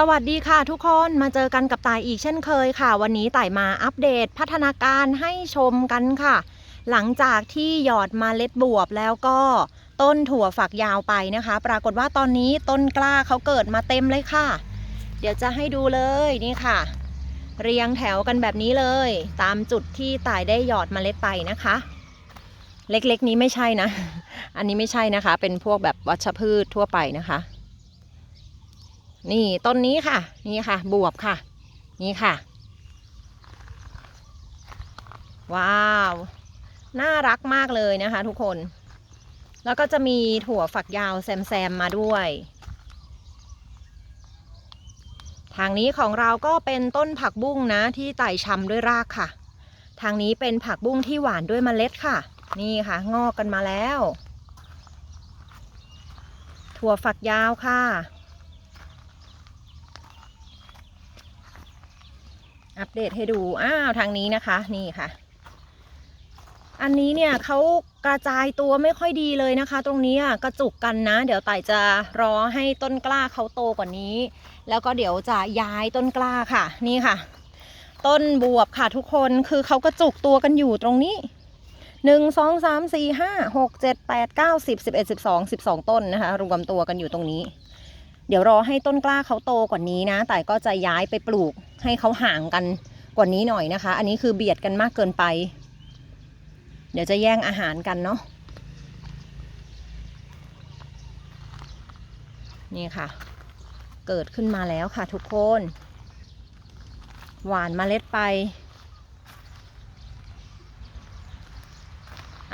สวัสดีค่ะทุกคนมาเจอกันกับต่ายอีกเช่นเคยค่ะ วันนี้ต่ายมาอัปเดตพัฒนาการให้ชมกันค่ะ หลังจากที่หยอดมาเล็ดบวบแล้วก็ต้นถั่วฝักยาวไปนะคะ ปรากฏว่าตอนนี้ต้นกล้าเขาเกิดมาเต็มเลยค่ะ เดี๋ยวจะให้ดูเลยนี่ค่ะ เรียงแถวกันแบบนี้เลย ตามจุดที่ต่ายได้หยอดมาเล็ดไปนะคะ เล็กๆนี้ไม่ใช่นะ อันนี้ไม่ใช่นะคะ เป็นพวกแบบวัชพืชทั่วไปนะคะ นี่ต้นนี้ค่ะ นี่ค่ะ บวบค่ะ นี่ค่ะ ว้าว น่ารักมากเลยนะคะทุกคน แล้วก็จะมีถั่วฝักยาวแซมๆมาด้วย ทางนี้ของเราก็เป็นต้นผักบุ้งนะที่ไต่ชำด้วยรากค่ะ ทางนี้เป็นผักบุ้งที่หวานด้วยเมล็ดค่ะ นี่ค่ะ งอกกันมาแล้ว ถั่วฝักยาวค่ะ อัปเดตให้ดู อ้าวทางนี้นะคะ นี่ค่ะ อันนี้เนี่ยเขากระจายตัวไม่ค่อยดีเลยนะคะ ตรงนี้อะกระจุกกันนะ เดี๋ยวไต่จะรอให้ต้นกล้าเขาโตกว่านี้ แล้วก็เดี๋ยวจะย้ายต้นกล้าค่ะ นี่ค่ะ ต้นบวบค่ะทุกคนคือเขากระจุกตัวกันอยู่ตรงนี้หนึ่งสองสามสี่ห้าหกเจ็ดแปดเก้าสิบสิบเอ็ดสิบสองสิบสองต้นนะคะรวมตัวกันอยู่ตรงนี้ เดี๋ยวรอให้ต้นกล้าเขาโตกว่านี้นะ แต่ก็จะย้ายไปปลูก ให้เขาห่างกันกว่านี้หน่อยนะคะ อันนี้คือเบียดกันมากเกินไป เดี๋ยวจะแย่งอาหารกันเนาะนี่ค่ะ เกิดขึ้นมาแล้วค่ะทุกคน หวานเมล็ดไป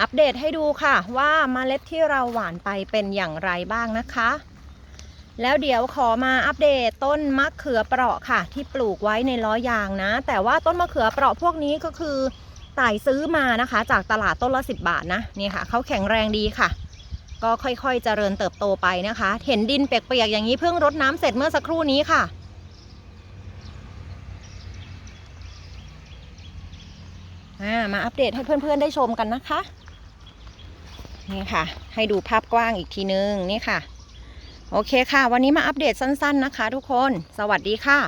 อัปเดตให้ดูค่ะว่าเมล็ดที่เราหวานไปเป็นอย่างไรบ้างนะคะ แล้วเดี๋ยวขอมาอัปเดตต้นมะเขือเปราะค่ะ ที่ปลูกไว้ในล้อยางนะ แต่ว่าต้นมะเขือเปราะพวกนี้ก็คือต่ายซื้อมานะคะ จากตลาดต้นละ 10 บาทนะนี่ค่ะเขาแข็งแรงดีค่ะ ก็ค่อยๆเจริญเติบโตไปนะคะ เห็นดินเปียกๆอย่างนี้เพิ่งรดน้ำเสร็จเมื่อสักครู่นี้ค่ะมาอัปเดตให้เพื่อนๆได้ชมกันนะคะ นี่ค่ะ ให้ดูภาพกว้างอีกทีนึงนี่ค่ะ โอเคค่ะ วันนี้มาอัปเดตสั้น ๆนะคะ ทุกคน สวัสดีค่ะ